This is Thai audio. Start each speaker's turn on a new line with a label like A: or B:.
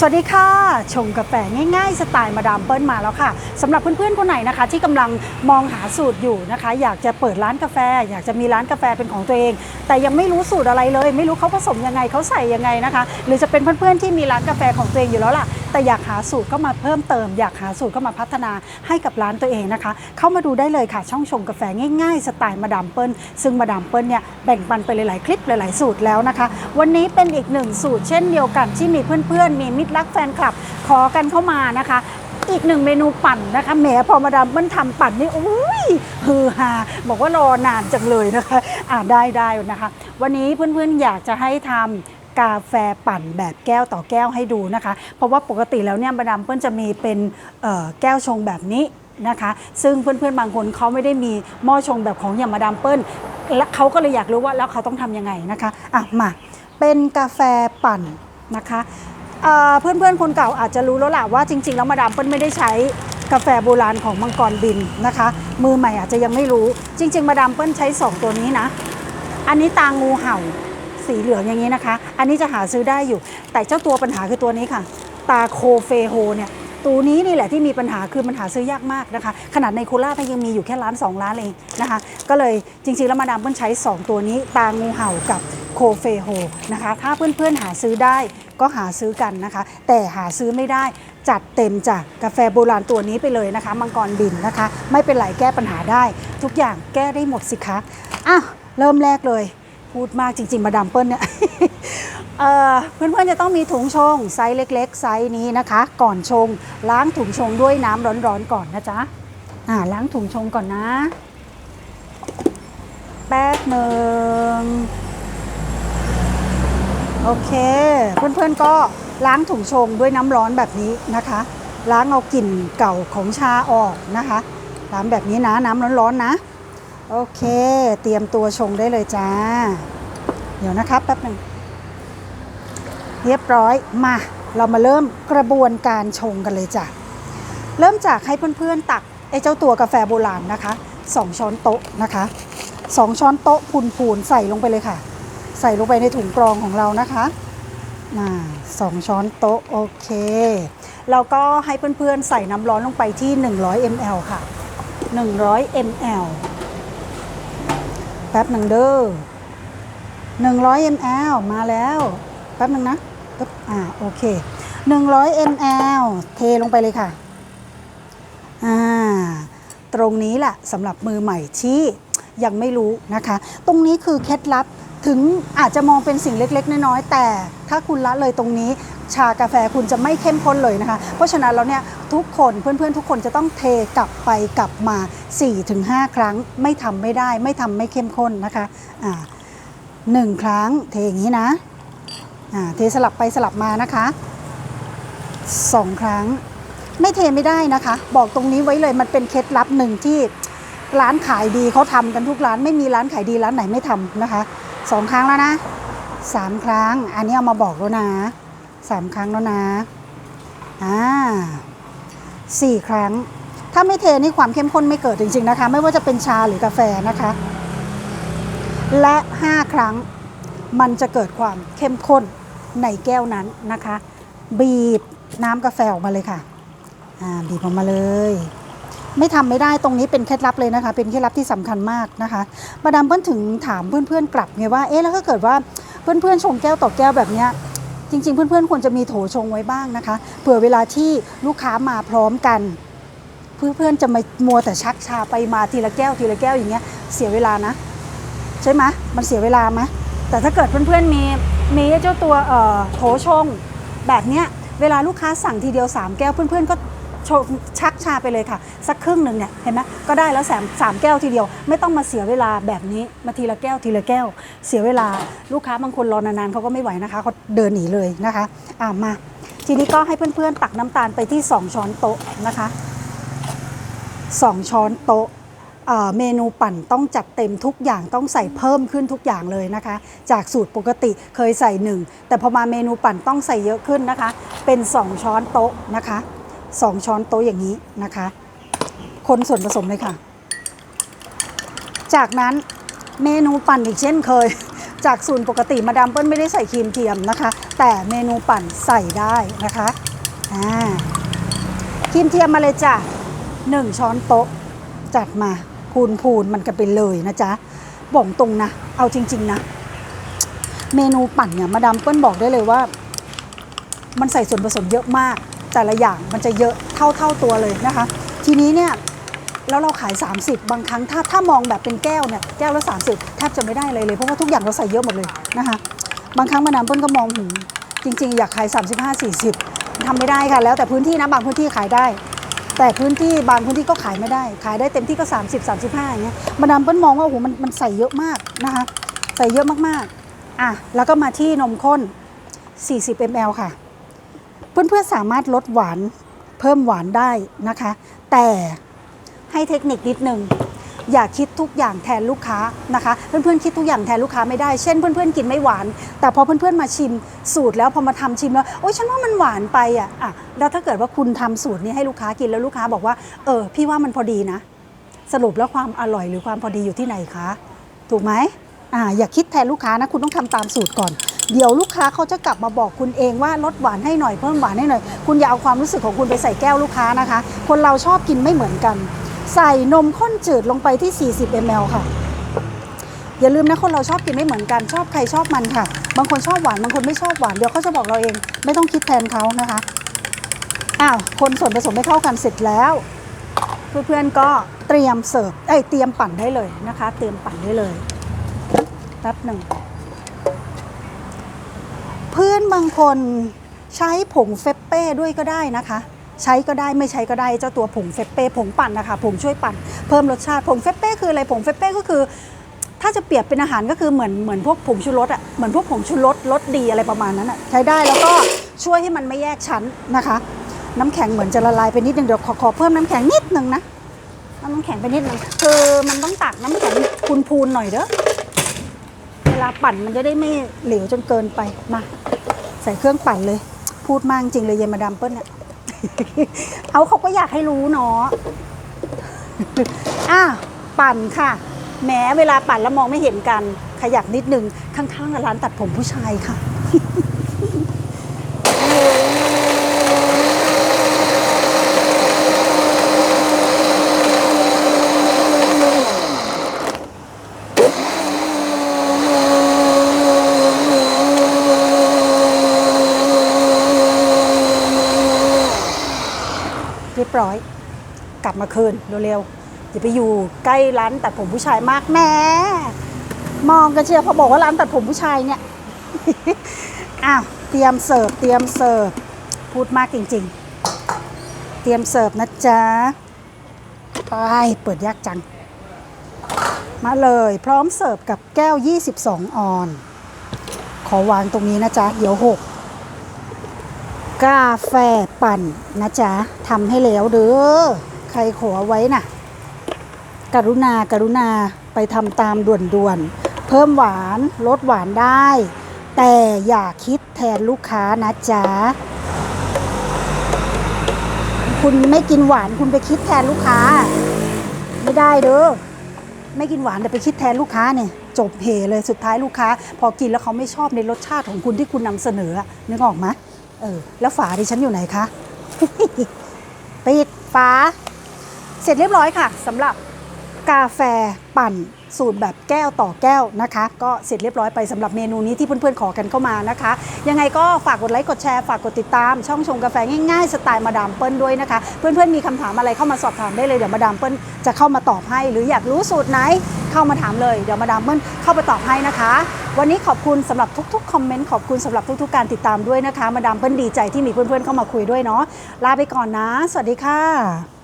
A: สวัสดีค่ะชงกาแฟง่ายๆ สไตล์มาดามเปิ้ลมาแล้วค่ะสำหรับเพื่อนๆคนไหนนะคะ ที่กำลังมองหาสูตรอยู่นะคะ อยากจะเปิดร้านกาแฟ อยากจะมีร้านกาแฟเป็นของตัวเอง แต่ยังไม่รู้สูตรอะไรเลย ไม่รู้เขาผสมยังไงเขาใส่ยังไงนะคะ หรือจะเป็นเพื่อนๆที่มีร้านกาแฟของตัวเองอยู่แล้วล่ะ แต่อยากหาสูตรก็มาเพิ่มเติม อยากหาสูตรก็มาพัฒนาให้กับร้านตัวเองนะคะ เข้ามาดูได้เลยค่ะ ช่องชงกาแฟง่ายๆ สไตล์มาดามเปิ้ลซึ่งมาดามเปิ้ลเนี่ยแบ่งปันไปหลายๆคลิปหลายๆ สูตรแล้วนะคะ วันนี้เป็นอีกหนึ่งสูตรเช่นเดียวกันที่มีเพื่อนๆ มีมิตรรักแฟนคลับขอกันเข้ามานะคะอีกหนึ่งเมนูปั่นนะคะแหมพอมาดามเปิ้ลทำปั่นนี่อุ้ยฮือฮาบอกว่ารอนานจังเลยนะคะ อ่าได้ได้นะคะ วันนี้เพื่อนๆอยากจะให้ทำ กาแฟปั่นแบบแก้วต่อแก้วให้ดูนะคะ เพราะว่าปกติแล้วเนี่ยมาดามเปิ้ลจะมีเป็นแก้วชงแบบนี้นะคะ ซึ่งเพื่อนๆบางคนเขาไม่ได้มีหม้อชงแบบของอย่างมาดามเปิ้ลและเขาก็เลยอยากรู้ว่าแล้วเขาต้องทำยังไงนะคะอะมาเป็นกาแฟปั่นนะคะเอ่อเพื่อนๆคนเก่าอาจจะรู้แล้วล่ะว่าจริงๆแล้วมาดามเปิ้ลไม่ได้ใช้กาแฟโบราณของมังกรบินนะคะ มือใหม่อาจจะยังไม่รู้จริง ๆ มาดามเปิ้ลใช้สองตัวนี้นะ อันนี้ตางูเห่า สีเหลืองอย่างนี้นะคะ อันนี้จะหาซื้อได้อยู่ แต่เจ้าตัวปัญหาคือตัวนี้ค่ะ ตาโคเฟโฮเนี่ยตัวนี้นี่แหละที่มีปัญหาคือมันหาซื้อยากมากนะคะ ขนาดในโคราชยังมีอยู่แค่ร้าน 2 ร้านเองนะคะ ก็เลยจริงๆ แล้วมาดามเปิ้ลใช้ 2 ตัวนี้ตางูเห่ากับโคเฟโฮนะคะ ถ้าเพื่อนๆหาซื้อได้ก็หาซื้อกันนะคะ แต่หาซื้อไม่ได้จัดเต็มจากกาแฟโบราณตัวนี้ไปเลยนะคะ มังกรบินนะคะ ไม่เป็นไรแก้ปัญหาได้ ทุกอย่างแก้ได้หมดสิคะอ้าวเริ่มแรกเลย พูดมากจริง ๆ มาดามเปิ้ลเนี่ยเพื่อนๆจะต้องมีถุงชงไซส์เล็ก ๆ ไซส์นี้นะคะ ก่อนชง ล้างถุงชงด้วยน้ำร้อนๆก่อนนะจ๊ะอ่าล้างถุงชงก่อนนะ แป๊บหนึ่งโอเค เพื่อนๆก็ล้างถุงชงด้วยน้ำร้อนแบบนี้นะคะ ล้างเอากลิ่นเก่าของชาออกนะคะล้างแบบนี้นะน้ำร้อนๆนะ โอเค เตรียมตัวชงได้เลยจ้า เดี๋ยวนะครับแป๊บหนึ่งเรียบร้อยมา เรามาเริ่มกระบวนการชงกันเลยจ้ะเริ่มจากให้เพื่อนๆตักไอ้เจ้าตัวกาแฟโบราณนะคะสองช้อนโต๊ะนะคะสองช้อนโต๊ะพูนๆใส่ลงไปเลยค่ะ ใส่ลงไปในถุงกรองของเรานะคะมาสองช้อนโต๊ะโอเคแล้วก็ให้เพื่อนๆใส่น้ำร้อนลงไปที่ 100 ml ค่ะ 100 ml แป๊บหนึ่งเด้อ100 ml มาแล้ว แป๊บหนึ่งนะปึ๊บอ่าโอเค100 ml เทลงไปเลยค่ะ อ่า ตรงนี้แหละสำหรับมือใหม่ที่ยังไม่รู้นะคะ ตรงนี้คือเคล็ดลับถึงอาจจะมองเป็นสิ่งเล็กๆ น้อยๆแต่ถ้าคุณละเลยตรงนี้ ชากาแฟคุณจะไม่เข้มข้นเลยนะคะ เพราะฉะนั้นแล้วเนี่ยทุกคนเพื่อนๆ ทุกคนจะต้องเทกลับไปกลับมา 4-5 ครั้งไม่ทำไม่ได้ ไม่ทำไม่เข้มข้นนะคะอ่าหนึ่งครั้งเทอย่างนี้นะอ่าเทสลับไปสลับมานะคะสองครั้ง ไม่เทไม่ได้นะคะ บอกตรงนี้ไว้เลยมันเป็นเคล็ดลับหนึ่งที่ร้านขายดีเขาทำกันทุกร้านไม่มีร้านขายดีร้านไหนไม่ทำนะคะสองครั้งแล้วนะสามครั้ง อันนี้เอามาบอกแล้วนะ สามครั้งแล้วนะ อ่าสี่ครั้ง ถ้าไม่เทนี่ความเข้มข้นไม่เกิดจริงๆนะคะ ไม่ว่าจะเป็นชาหรือกาแฟนะคะ และ 5 ครั้งมันจะเกิดความเข้มข้นในแก้วนั้นนะคะ บีบน้ำกาแฟออกมาเลยค่ะ อ่าบีบออกมาเลย ไม่ทำไม่ได้ตรงนี้เป็นเคล็ดลับเลยนะคะ เป็นเคล็ดลับที่สำคัญมากนะคะมาดามเปิ้ลถึงถามเพื่อนๆกลับไงว่าเอ๊ะแล้วถ้าเกิดว่าเพื่อนๆชงแก้วต่อแก้วแบบเนี้ย จริง ๆ เพื่อนๆ ควรจะมีโถชงไว้บ้างนะคะ เผื่อเวลาที่ลูกค้ามาพร้อมกัน เพื่อนๆ จะมามัวแต่ชักชาไปมาทีละแก้วทีละแก้วอย่างเงี้ยเสียเวลานะ ใช่ไหมมันเสียเวลาไหมแต่ถ้าเกิดเพื่อนๆมีมีเจ้าตัวโถชงแบบเนี้ยเวลาลูกค้าสั่งทีเดียว 3 แก้วเพื่อนๆก็ ชงชักชาไปเลยค่ะ สักครึ่งหนึ่งเนี่ยเห็นไหมก็ได้แล้วแสมสามแก้วทีเดียว ไม่ต้องมาเสียเวลาแบบนี้มาทีละแก้วทีละแก้ว เสียเวลาลูกค้าบางคนรอนานๆเขาก็ไม่ไหวนะคะเขาเดินหนีเลยนะคะอ่ามา ทีนี้ก็ให้เพื่อนๆตักน้ำตาลไปที่ 2 ช้อนโต๊ะนะคะ 2 ช้อนโต๊ะเอ่อเมนูปั่นต้องจัดเต็มทุกอย่างต้องใส่เพิ่มขึ้นทุกอย่างเลยนะคะ จากสูตรปกติเคยใส่ 1 แต่พอมาเมนูปั่นต้องใส่เยอะขึ้นนะคะ เป็น 2 ช้อนโต๊ะนะคะ 2 ช้อนโต๊ะอย่างนี้นะคะ คนส่วนผสมเลยค่ะ จากนั้นเมนูปั่นอีกเช่นเคย จากสูตรปกติมาดามเปิ้ลไม่ได้ใส่ครีมเทียมนะคะ แต่เมนูปั่นใส่ได้นะคะอ่าครีมเทียมมาเลยจ้ะหนึ่งช้อนโต๊ะจัดมาพูนพูนมันกันไปเลยนะจ๊ะบอกตรงนะ เอาจริง ๆ นะ เมนูปั่นเนี่ยมาดามเปิ้ลบอกได้เลยว่า มันใส่ส่วนผสมเยอะมาก แต่ละอย่างมันจะเยอะเท่าเท่าตัวเลยนะคะ ทีนี้เนี่ยแล้วเราขาย 30 บางครั้งถ้าถ้ามองแบบเป็นแก้วเนี่ยแก้วละ 30 แทบจะไม่ได้เลยเลยเพราะว่าทุกอย่างเราใส่เยอะหมดเลยนะคะบางครั้งมาดามเปิ้ลก็มองหืมจริงๆ อยากขาย 35 40ทำไม่ได้ค่ะ แล้วแต่พื้นที่นะบางพื้นที่ขายได้ แต่พื้นที่บางพื้นที่ก็ขายไม่ได้ ขายได้เต็มที่ก็ 30 35อย่างเงี้ยมาดามเปิ้ลมองว่าโอ้โหมันมันใส่เยอะมากนะคะใส่เยอะมากๆอะแล้วก็มาที่นมข้น 40 ml ค่ะ เพื่อนๆสามารถลดหวานเพิ่มหวานได้นะคะ แต่ให้เทคนิคนิดนึงอย่าคิดทุกอย่างแทนลูกค้านะคะ เพื่อนๆคิดทุกอย่างแทนลูกค้าไม่ได้ เช่นเพื่อนๆกินไม่หวาน แต่พอเพื่อนๆมาชิมสูตรแล้วพอมาทำชิมแล้วโอ๊ยฉันว่ามันหวานไปอะอะแล้วถ้าเกิดว่าคุณทำสูตรนี้ให้ลูกค้ากินแล้วลูกค้าบอกว่าเออพี่ว่ามันพอดีนะ สรุปแล้วความอร่อยหรือความพอดีอยู่ที่ไหนคะถูกไหมอ่าอย่าคิดแทนลูกค้านะคุณต้องทำตามสูตรก่อน เดี๋ยวลูกค้าเขาจะกลับมาบอกคุณเองว่าลดหวานให้หน่อยเพิ่มหวานให้หน่อย คุณอย่าเอาความรู้สึกของคุณไปใส่แก้วลูกค้านะคะ คนเราชอบกินไม่เหมือนกัน ใส่นมข้นจืดลงไปที่ 40 ml ค่ะ อย่าลืมนะคนเราชอบกินไม่เหมือนกันชอบใครชอบมันค่ะ บางคนชอบหวานบางคนไม่ชอบหวานเดี๋ยวเขาจะบอกเราเอง ไม่ต้องคิดแทนเขานะคะอ้าวคนส่วนผสมไม่เข้ากันเสร็จแล้วเพื่อนๆก็เตรียมเสิร์ฟเอ้เตรียมปั่นได้เลยนะคะ เตรียมปั่นได้เลยแป๊บหนึ่ง บางคนใช้ผงเฟปเป้ด้วยก็ได้นะคะ ใช้ก็ได้ไม่ใช้ก็ได้เจ้าตัวผงเฟปเป้ผงปั่นนะคะผงช่วยปั่นเพิ่มรสชาติผงเฟปเป้คืออะไรผงเฟปเป้ก็คือ ถ้าจะเปรียบเป็นอาหารก็คือเหมือนเหมือนพวกผงชูรสอะเหมือนพวกผงชูรสรสดีอะไรประมาณนั้นอะใช้ได้แล้วก็ช่วยให้มันไม่แยกชั้นนะคะ น้ำแข็งเหมือนจะละลายไปนิดนึงเดี๋ยวขอขอเพิ่มน้ำแข็งนิดนึงนะเอาน้ำแข็งไปนิดนึงคือมันต้องตักน้ำแข็งพูนๆหน่อยเด้อเวลาปั่นมันจะได้ไม่เหลวจนเกินไปมา ใส่เครื่องปั่นเลย พูดมากจริงเลยเยนมาดามเปิ้ลเนี่ยเอาเขาก็อยากให้รู้เนาะอะปั่นค่ะแหม้เวลาปั่นแล้วมองไม่เห็นกันขยับนิดนึงข้างๆร้านตัดผมผู้ชายค่ะ ร้อย กลับมาคืนเร็วๆอย่าไปอยู่ใกล้ร้านตัดผมผู้ชายมากแม่มองกันเชียวพอบอกว่าร้านตัดผมผู้ชายเนี่ยอ้าวเตรียมเสิร์ฟเตรียมเสิร์ฟพูดมากจริง ๆ เตรียมเสิร์ฟนะจ๊ะไปเปิดยากจัง มาเลยพร้อมเสิร์ฟกับแก้ว 22 ออน ขอวางตรงนี้นะจ๊ะ เดี๋ยวห กาแฟปั่นนะจ๊ะทำให้แล้วเด้อใครขอไว้น่ะ กรุณากรุณาไปทำตามด่วนๆ เพิ่มหวานลดหวานได้ แต่อย่าคิดแทนลูกค้านะจ๊ะ คุณไม่กินหวานคุณไปคิดแทนลูกค้า ไม่ได้เด้อไม่กินหวานแต่ไปคิดแทนลูกค้าเนี่ยจบเหเลยสุดท้ายลูกค้า พอกินแล้วเขาไม่ชอบในรสชาติของคุณที่คุณนำเสนอนึกออกไหม เออ แล้วฝาดิฉันอยู่ไหนคะ ปิดฝา เสร็จเรียบร้อยค่ะสำหรับกาแฟปั่นสูตรแบบแก้วต่อแก้วนะคะ ก็เสร็จเรียบร้อยไปสำหรับเมนูนี้ที่เพื่อนๆขอกันเข้ามานะคะ ยังไงก็ฝากกดไลค์กดแชร์ฝากกดติดตาม ช่องชงกาแฟง่ายๆสไตล์มาดามเปิ้ลด้วยนะคะ เพื่อนๆมีคำถามอะไรเข้ามาสอบถามได้เลยเดี๋ยวมาดามเปิ้ลจะเข้ามาตอบให้ หรืออยากรู้สูตรไหน เข้ามาถามเลยเดี๋ยวมาดามเบิ้ลเข้าไปตอบให้นะคะ วันนี้ขอบคุณสำหรับทุกๆคอมเมนต์ขอบคุณสำหรับทุกๆการติดตามด้วยนะคะ มาดามเบิ้ลดีใจที่มีเพื่อนๆเข้ามาคุยด้วยเนาะลาไปก่อนนะ สวัสดีค่ะ